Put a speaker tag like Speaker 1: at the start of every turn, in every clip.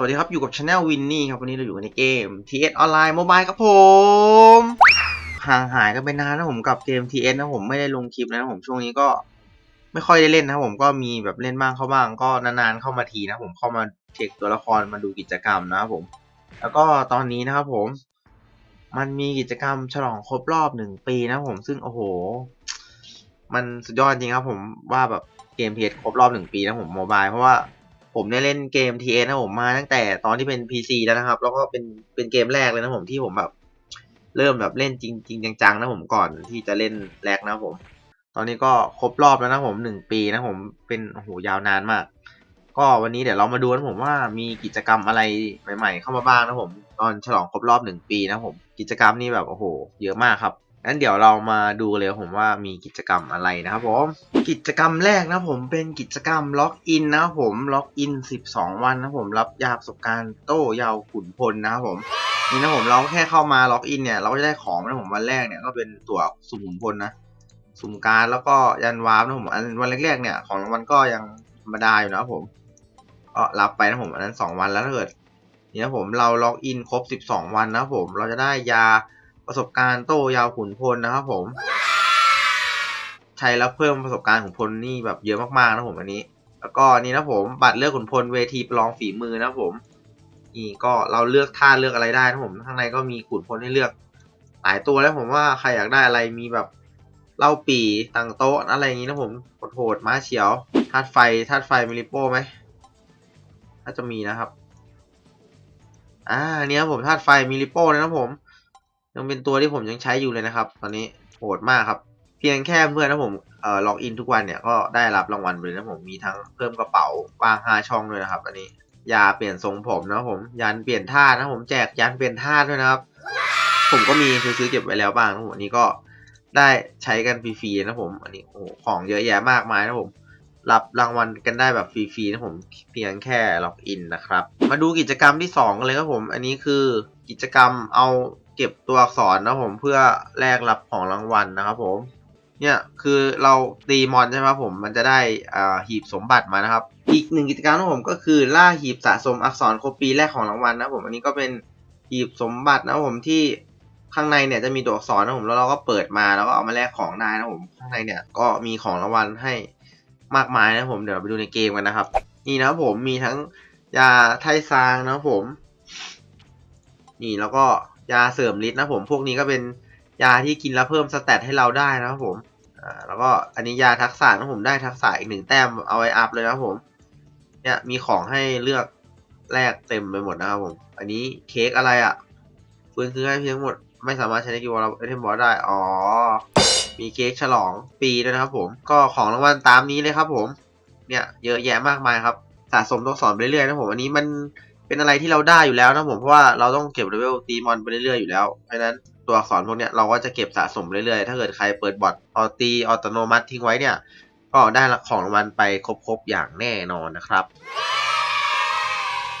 Speaker 1: สวัสดีครับ อยู่กับช anel วินนี่ครับ วันนี้เราอยู่กันในเกม TS ออนไลน์โมบายครับผม ห่างหายกันไปนานนะผมกับเกม TS นะผมไม่ได้ลงคลิปนะผมช่วงนี้ก็ไม่ค่อยได้เล่นนะผมก็มีแบบเล่นบ้างเข้าบ้างก็นานๆเข้ามาทีนะผมเข้ามาเช็คตัวละครมาดูกิจกรรมนะครับผม แล้วก็ตอนนี้นะครับผม มันมีกิจกรรมฉลองครบรอบหนึ่งปีนะผมซึ่งโอ้โห มันสุดยอดจริงครับผมว่าแบบเกม TS ครบรอบหนึ่งปีนะผมโมบายเพราะว่า ผมได้เล่นเกม TS นะผมมาตั้งแต่ตอนที่เป็น PC แล้วนะครับ แล้วก็เป็นเป็นเกมแรกเลยนะผมที่ผมแบบเริ่มแบบเล่นจริงจริงจังๆนะผมก่อนที่จะเล่นแรกนะผม ตอนนี้ก็ครบรอบแล้วนะผมหนึ่งปีนะผมเป็นโอ้โหยาวนานมาก ก็วันนี้เดี๋ยวเรามาดูนะผมว่ามีกิจกรรมอะไรใหม่ ๆ เข้ามาบ้างนะผม ตอนฉลองครบรอบหนึ่งปีนะผม กิจกรรมนี่แบบโอ้โห เยอะมากครับ งั้นเดี๋ยวเรามาดูเลยผมว่ามีกิจกรรมอะไรนะครับผม กิจกรรมแรกนะผมเป็นกิจกรรมล็อกอินนะผมล็อกอิน 12 วันนะผมรับยาประสบการณ์โต้ยาวขุนพลนะครับผมนี่นะผมเราแค่เข้ามาล็อกอินเนี่ยเราก็จะได้ของนะผมวันแรกเนี่ยก็เป็นตั๋วสุ่มขุนพลนะสุ่มการแล้วก็ยันวาร์ปนะผมอันวันแรกๆเนี่ยของรางวัลก็ยังธรรมดาอยู่นะผมก็รับไปนะผมอันนั้น 2 วันแล้วถ้าเกิดนี่นะผมเราล็อกอินครบ 12 วันนะผมเราจะได้ยา ประสบการณ์โต้ยาวขุนพลนะครับผม ใช้แล้วเพิ่มประสบการณ์ขุนพลนี่แบบเยอะมากๆนะผมอันนี้ แล้วก็นี่นะผมบัตรเลือกขุนพลเวทีประลองฝีมือนะผมนี่ก็เราเลือกท่าเลือกอะไรได้นะผมข้างในก็มีขุนพลให้เลือกหลายตัวแล้วผมว่าใครอยากได้อะไรมีแบบเล่าปีตังโต๊ะอะไรอย่างนี้นะผมโหดๆม้าเฉียวธาตุไฟธาตุไฟมิลิโป้ไหมถ้าจะมีนะครับ อ่าเนี่ยผมธาตุไฟมิลิโป้เลยนะผม ยังเป็นตัวที่ผมยังใช้อยู่เลยนะครับ ตอนนี้โหดมากครับ เพียงแค่เพื่อนนะผมเอ่อล็อกอินทุกวันเนี่ยก็ได้รับรางวัลไปเลยนะผมมีทั้งเพิ่มกระเป๋าวางห้าช่องด้วยนะครับอันนี้ยาเปลี่ยนทรงผมนะผมยันเปลี่ยนท่านะผมแจกยันเปลี่ยนท่าด้วยนะครับ ผมก็มีซื้อเก็บไว้แล้วบ้างนะผมอันนี้ก็ได้ใช้กันฟรีๆนะผม อันนี้โอ้โหของเยอะแยะมากมายนะผมรับรางวัลกันได้แบบฟรีๆนะผมเพียงแค่ล็อกอินนะครับ มาดูกิจกรรมที่สองกันเลยครับผม อันนี้คือกิจกรรมเอา เก็บตัวอักษรนะผมเพื่อแลกรับของรางวัลนะครับผมเนี่ยคือเราตีมอนใช่ไหมครับผมมันจะได้อ่าหีบสมบัติมานะครับ อีกหนึ่งกิจกรรมของผมก็คือล่าหีบสะสมอักษรครบปีแรกของรางวัลนะผมอันนี้ก็เป็นหีบสมบัตินะผมที่ข้างในเนี่ยจะมีตัวอักษรนะผมแล้วเราก็เปิดมาแล้วก็เอามาแลกของได้นะผมข้างในเนี่ยก็มีของรางวัลให้มากมายนะผมเดี๋ยวเราไปดูในเกมกันนะครับ นี่นะผมมีทั้งยาไทซางนะผม นี่แล้วก็ ยาเสริมฤทธิ์นะผมพวกนี้ก็เป็นยาที่กินแล้วเพิ่มสเตตให้เราได้นะครับผมอ่าแล้วก็อันนี้ยาทักษะนะผมได้ทักษะอีกหนึ่งแต้มเอาไว้อัพเลยนะผมเนี่ยมีของให้เลือกแลกเต็มไปหมดนะครับผม อันนี้เค้กอะไรอะ่ะฟื้นคืนให้เพียงหมดไม่สามารถใช้ในกิวเราไอเทมบอสได้ อ๋อ มีเค้กฉลองปีด้วยนะครับผม ก็ของรางวัลตามนี้เลยครับผม เนี่ยเยอะแยะมากมายครับ สะสมตัวสอนไปเรื่อยๆนะผม อันนี้มัน เป็นอะไรที่เราได้อยู่แล้วนะผมเพราะว่าเราต้องเก็บเลเวลตีมอนไปเรื่อยๆอยู่แล้วเพราะฉะนั้นตัวอักษรพวกเนี้ยเราก็จะเก็บสะสมเรื่อยๆ ถ้าเกิดใครเปิดบอทออตีอัตโนมัติทิ้งไว้เนี่ย ก็ได้ของรางวัลไปครบๆอย่างแน่นอนนะครับ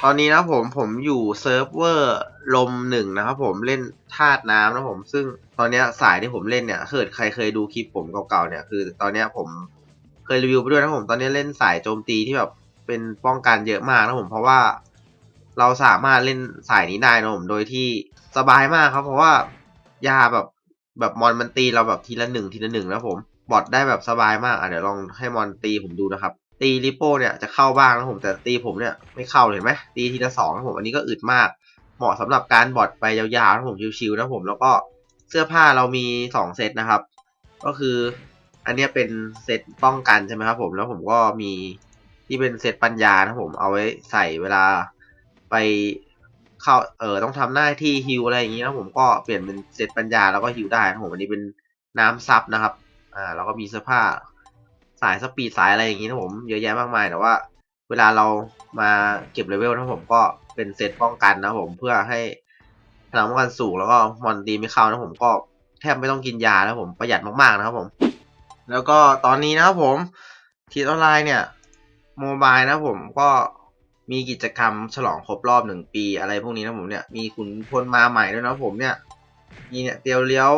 Speaker 1: ตอนนี้นะผมผมอยู่เซิร์ฟเวอร์ลมหนึ่งนะครับผมเล่นธาตุน้ำนะผม ซึ่งตอนนี้สายที่ผมเล่นเนี่ยถ้าเกิดใครเคยดูคลิปผมเก่าๆเนี่ยคือตอนนี้ผมเคยรีวิวไปด้วยนะผมตอนนี้เล่นสายโจมตีที่แบบเป็นป้องกันเยอะมากนะผมเพราะว่า เราสามารถเล่นสายนี้ได้นะผมโดยที่สบายมากครับ เพราะว่ายาแบบแบบมอนมันตีเราแบบทีละหนึ่งทีละหนึ่งนะผมบอทได้แบบสบายมากอะเดี๋ยวลองให้มอนตีผมดูนะครับ ตีริโป้เนี่ยจะเข้าบ้างนะผมแต่ตีผมเนี่ยไม่เข้าเห็นไหมตีทีละสองนะผมอันนี้ก็อึดมาก เหมาะสำหรับการบอทไปยาวๆนะผมชิวๆนะผมแล้วก็เสื้อผ้าเรามีสองเซตนะครับ ก็คืออันนี้เป็นเซตป้องกันใช่ไหมครับผมแล้วผมก็มีที่เป็นเซตปัญญานะผมเอาไว้ใส่เวลา ไปเข้าเออต้องทำหน้าที่ฮิวอะไรอย่างนี้นะผมก็เปลี่ยนเป็นเซตปัญญาแล้วก็ฮิวได้นะผมอันนี้เป็นน้ำซับนะครับ อ่าแล้วก็มีเสื้อผ้าสายสปีดสายอะไรอย่างนี้นะผมเยอะแยะมากมายแต่ว่า เวลาเรามาเก็บเลเวลนะผมก็เป็นเซตป้องกันนะผมเพื่อให้พลังป้องกันสูงแล้วก็มอนตีไม่เข้านะผมก็แทบไม่ต้องกินยานะผมประหยัดมากๆนะครับผม แล้วก็ตอนนี้นะครับผมทีออนไลน์เนี่ยโมบายนะผมก็ มีกิจกรรมฉลองครบรอบหนึ่งปีอะไรพวกนี้นะผมเนี่ย มีขุนพลมาใหม่ด้วยนะผมเนี่ย มีเนี่ยเตียวเลี้ยว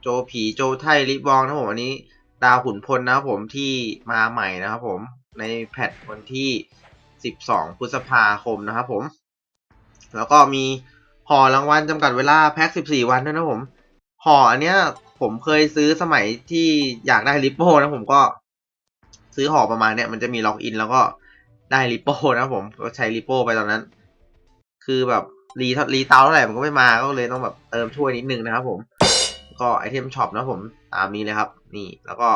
Speaker 1: โจผีโจไทลิบองนะผมอันนี้ ดาวขุนพลนะครับผมที่มาใหม่นะครับผมในแพทวันที่ 12 พฤษภาคมนะครับผม แล้วก็มีห่อรางวัลจำกัดเวลาแพ็ค 14 วันด้วยนะผมห่ออันเนี้ยผมเคยซื้อสมัยที่อยากได้ริปโปนะผมก็ซื้อห่อประมาณเนี้ยมันจะมีล็อกอินแล้วก็ ได้ริโป้นะผมก็ใช้ริโป้ไปตอนนั้น คือแบบรีรีเตาเท่าไหร่มันก็ไม่มาก็เลยต้องแบบเติมช่วยนิดนึงนะครับผม ก็ไอเทมช็อปนะผมตามนี้เลยครับ นี่แล้วก็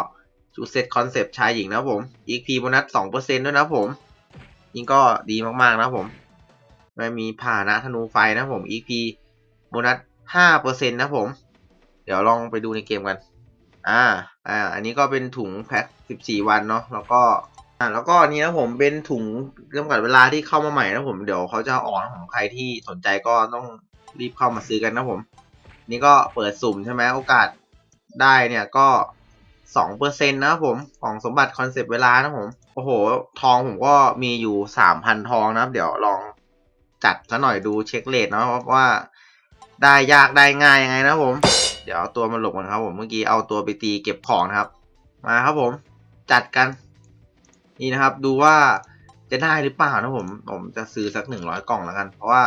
Speaker 1: ชุดเซตคอนเซปต์ชายหญิงนะครับผม EXP โบนัสสองเปอร์เซ็นต์ด้วยนะผมนี่ก็ดีมากๆนะผมไม่มีผ่านะธนูไฟนะครับผม EXP โบนัสห้าเปอร์เซ็นต์นะผม เดี๋ยวลองไปดูในเกมกัน อ่า อ่า อันนี้ก็เป็นถุงแพ็คสิบสี่วันเนาะแล้วก็ อ่าแล้วก็อันนี้นะผมเป็นถุงจำกัดเวลาที่เข้ามาใหม่นะผมเดี๋ยวเขาจะออนะผมใครที่สนใจก็ต้องรีบเข้ามาซื้อกันนะผม นี่ก็เปิดสุ่มใช่ไหมโอกาสได้เนี่ยก็สองเปอร์เซ็นต์นะผมของสมบัติคอนเซปต์เวลานะผม โอ้โห ทองผมก็มีอยู่สามพันทองนะครับเดี๋ยวลองจัดซะหน่อยดูเช็คเลทนะว่าได้ยากได้ง่ายยังไงนะผม เดี๋ยวเอาตัวมาหลบก่อนครับผมเมื่อกี้เอาตัวไปตีเก็บของนะครับ มาครับผม จัดกัน นี่นะครับ ดูว่าจะได้หรือเปล่านะผม ผมจะซื้อสักหนึ่งร้อยกล่องแล้วกัน เพราะว่า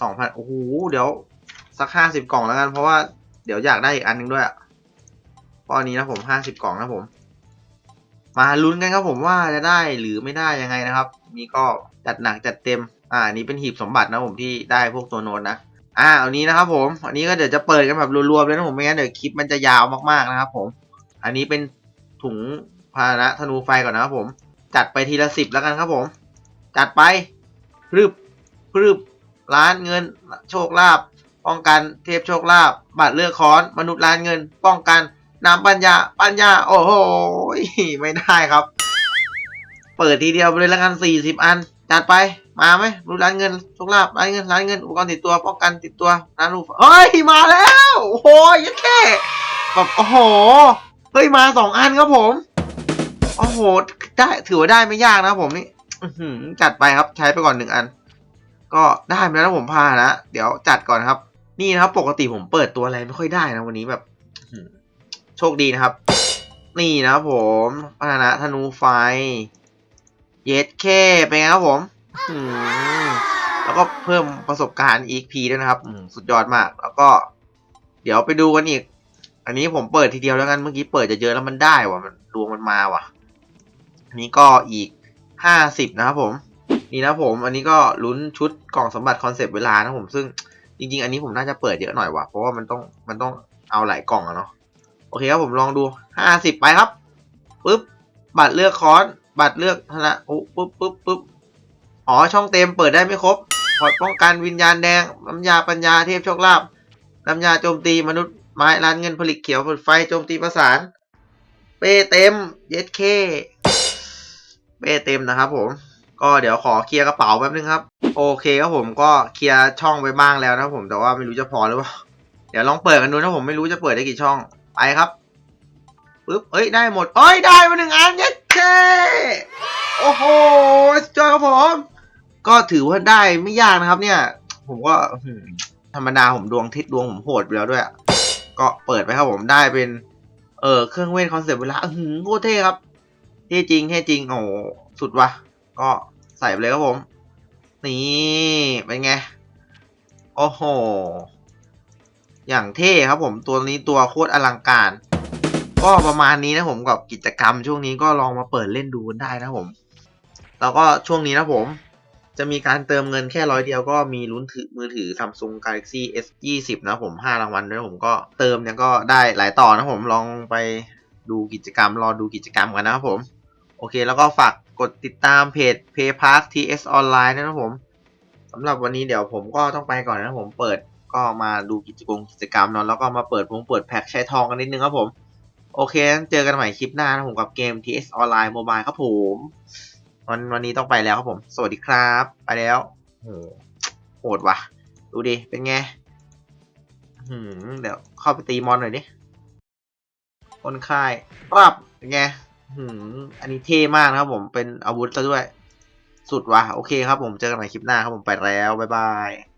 Speaker 1: สองพันโอ้โห เดี๋ยวสักห้าสิบกล่องแล้วกัน เพราะว่าเดี๋ยวอยากได้อีกอันหนึงด้วยอะพอนนี้นะผมห้าสิบกล่องนะผม มาลุ้นกันครับผมว่าจะได้หรือไม่ได้ยังไงนะครับ นี่ก็จัดหนักจัดเต็ม อ่า นี้เป็นหีบสมบัตินะผมที่ได้พวกตัวโน้นนะ อ่า อันนี้นะครับผม อันนี้ก็เดี๋ยวจะเปิดกันแบบรวมๆเลยนะผม ไม่งั้นเดี๋ยวคลิปมันจะยาวมากๆนะครับผม อันนี้เป็นถุง พาหนะธนูไฟก่อนนะครับผม จัดไปทีละสิบแล้วกันครับผม จัดไปพรึบพรึบร้านเงิน โชคลาภป้องกันเทพโชคลาภบัตรเลือกค้อน มนุษย์ร้านเงิน ป้องกันน้ำปัญญา ปัญญา โอ้โหไม่ได้ครับ เปิดทีเดียวไปเลยแล้วกันสี่สิบอัน จัดไปมาไหมรู้ร้านเงินโชคลาภร้านเงินร้านเงินอุปกรณ์ติดตัวป้องกันติดตัวร้านรูปเฮ้ยมาแล้วโอ้โหยัดแค่แบบโอ้โหเฮ้ยมาสองอันครับผม โอ้โห ได้ถือว่าได้ไม่ยากนะผมนี่จัดไปครับใช้ไปก่อนหนึ่งอัน ก็ได้แล้วนะผมพานะเดี๋ยวจัดก่อนครับ นี่นะครับ ปกติผมเปิดตัวอะไรไม่ค่อยได้นะวันนี้แบบโชคดีนะครับ นี่นะครับผมพานะธนูไฟ เยสเคเป็นไงครับผมมแล้วก็เพิ่มประสบการณ์ EXP ด้วยนะครับสุดยอดมาก แล้วก็ เดี๋ยวไปดูกันอีก อันนี้ผมเปิดทีเดียวแล้วกันเมื่อกี้เปิดจะเยอะแล้วมันได้ว่ะมันดวงมันมาว่ะ นี้ก็อีกห้าสิบนะครับผม นี่นะผม อันนี้ก็ลุ้นชุดกล่องสมบัติคอนเซปต์เวลานะผม ซึ่งจริง ๆ อันนี้ผมน่าจะเปิดเยอะหน่อยว่ะ เพราะว่ามันต้องมันต้องเอาหลายกล่องอะเนาะ โอเคครับผมลองดูห้าสิบไปครับ ปึ๊บ บัตรเลือกคอร์สบัตรเลือกธนะโอ้ปึ๊บปึ๊บปึ๊บอ๋อ ช่องเต็มเปิดได้ไม่ครบพอร์ตป้องกันวิญญาณแดง น้ำยาปัญญาเทพโชคลาภน้ำยาโจมตีมนุษย์ไม้ร้านเงินผลิตเขียวผลิตไฟโจมตีประสาน เป้เต็ม เย็ดเค เป้เต็มนะครับผม ก็เดี๋ยวขอเคลียร์กระเป๋าแป๊บนึงครับ โอเคครับผมก็เคลียร์ช่องไปบ้างแล้วนะผมแต่ว่าไม่รู้จะพอหรือเปล่าเดี๋ยวลองเปิดกันดูนะผมไม่รู้จะเปิดได้กี่ช่องไปครับปึ๊บเอ้ยได้หมดเอ้ยได้มาหนึ่งอันเย็ดเคโอ้โหสุดยอดครับผมก็ถือว่าได้ไม่ยากนะครับ เนี่ย ผมก็ธรรมดาผมดวงทิศดวงผมโหดไปแล้วด้วย ก็เปิดไปครับผมได้เป็น เออเครื่องเวทคอนเซปต์เวลาหือโคตรเท่ครับ เท่จริงเท่จริงโอ้สุดวะก็ใส่ไปเลยครับผม นี่เป็นไง โอ้โห อย่างเท่ครับผมตัวนี้ตัวโคตรอลังการ ก็ประมาณนี้นะผมกับกิจกรรมช่วงนี้ก็ลองมาเปิดเล่นดูกันได้นะผม แล้วก็ช่วงนี้นะผม จะมีการเติมเงินแค่ร้อยเดียวก็มีลุ้นถือมือถือ Samsung Galaxy S 20นะผม 5 รางวัลด้วยผมก็เติมเนี่ยก็ได้หลายต่อนะผมลองไปดูกิจกรรมรอดูกิจกรรมกันนะครับผม โอเค แล้วก็ฝากกดติดตามเพจ PayPark TS Online ด้วยนะผมสำหรับวันนี้เดี๋ยวผมก็ต้องไปก่อนนะผมเปิดก็มาดูกิจกรรมกิจกรรมเนาะแล้วก็มาเปิดพงเปิดแพ็คใช้ทองกันนิดนึงครับผม โอเคเจอกันใหม่คลิปหน้านะผมกับเกม TS Online Mobile ครับผมวันวันนี้ต้องไปแล้วครับผม สวัสดีครับ ไปแล้วโหโหดว่ะ ดูดิ เป็นไงเดี๋ยวเข้าไปตีมอนหน่อยดิคนค่ายรับเป็นไง อันนี้เท่มากนะครับผมเป็นอาวุธซะด้วย สุดว่ะ โอเคครับผม เจอกันใหม่คลิปหน้าครับผมไปแล้ว บ๊ายบาย